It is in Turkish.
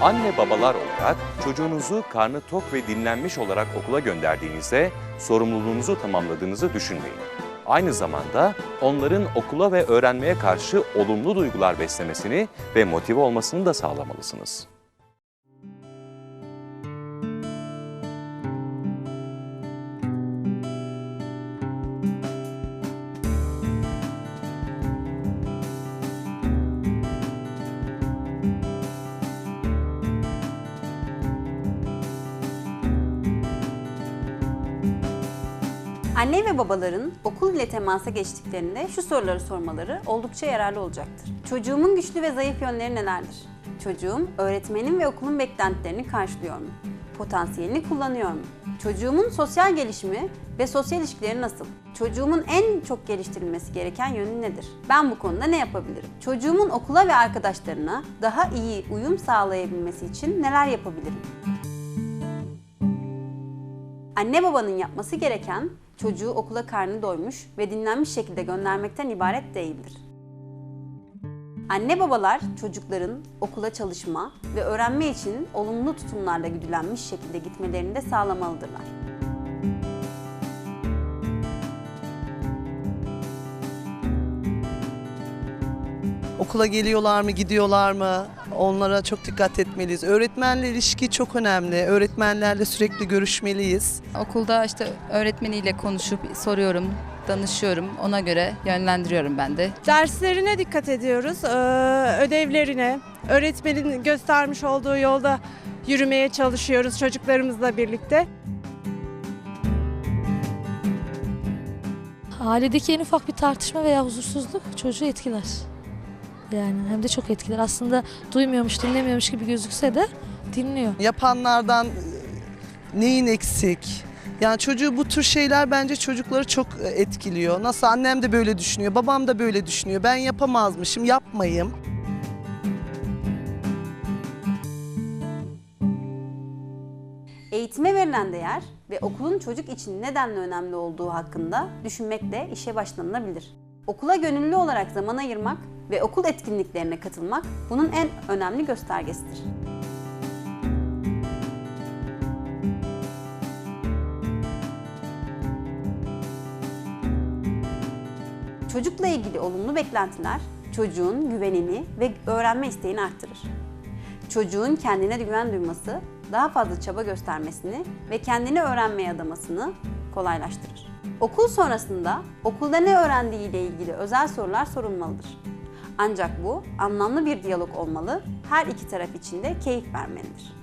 Anne babalar olarak çocuğunuzu karnı tok ve dinlenmiş olarak okula gönderdiğinizde sorumluluğunuzu tamamladığınızı düşünmeyin. Aynı zamanda onların okula ve öğrenmeye karşı olumlu duygular beslemesini ve motive olmasını da sağlamalısınız. Anne ve babaların okul ile temasa geçtiklerinde şu soruları sormaları oldukça yararlı olacaktır. Çocuğumun güçlü ve zayıf yönleri nelerdir? Çocuğum öğretmenin ve okulun beklentilerini karşılıyor mu? Potansiyelini kullanıyor mu? Çocuğumun sosyal gelişimi ve sosyal ilişkileri nasıl? Çocuğumun en çok geliştirilmesi gereken yönü nedir? Ben bu konuda ne yapabilirim? Çocuğumun okula ve arkadaşlarına daha iyi uyum sağlayabilmesi için neler yapabilirim? Anne babanın yapması gereken çocuğu okula karnı doymuş ve dinlenmiş şekilde göndermekten ibaret değildir. Anne babalar çocukların okula çalışma ve öğrenme için olumlu tutumlarla güdülenmiş şekilde gitmelerini de sağlamalıdırlar. Okula geliyorlar mı, gidiyorlar mı? Onlara çok dikkat etmeliyiz. Öğretmenle ilişki çok önemli. Öğretmenlerle sürekli görüşmeliyiz. Okulda işte öğretmeniyle konuşup soruyorum, danışıyorum. Ona göre yönlendiriyorum ben de. Derslerine dikkat ediyoruz, ödevlerine, öğretmenin göstermiş olduğu yolda yürümeye çalışıyoruz çocuklarımızla birlikte. Ailedeki en ufak bir tartışma veya huzursuzluk çocuğu etkiler. Yani hem de çok etkiler. Aslında duymuyormuş, dinlemiyormuş gibi gözükse de dinliyor. Yapanlardan e, neyin eksik? Yani çocuğu bu tür şeyler bence çocukları çok e, etkiliyor. Nasıl annem de böyle düşünüyor, babam da böyle düşünüyor. Ben yapamazmışım, yapmayayım. Eğitime verilen değer ve okulun çocuk için nedenle önemli olduğu hakkında düşünmekle işe başlanılabilir. Okula gönüllü olarak zaman ayırmak ve okul etkinliklerine katılmak bunun en önemli göstergesidir. Çocukla ilgili olumlu beklentiler çocuğun güvenini ve öğrenme isteğini arttırır. Çocuğun kendine güven duyması, daha fazla çaba göstermesini ve kendini öğrenmeye adamasını kolaylaştırır. Okul sonrasında okulda ne öğrendiği ile ilgili özel sorular sorulmalıdır. Ancak bu anlamlı bir diyalog olmalı, her iki taraf için de keyif vermelidir.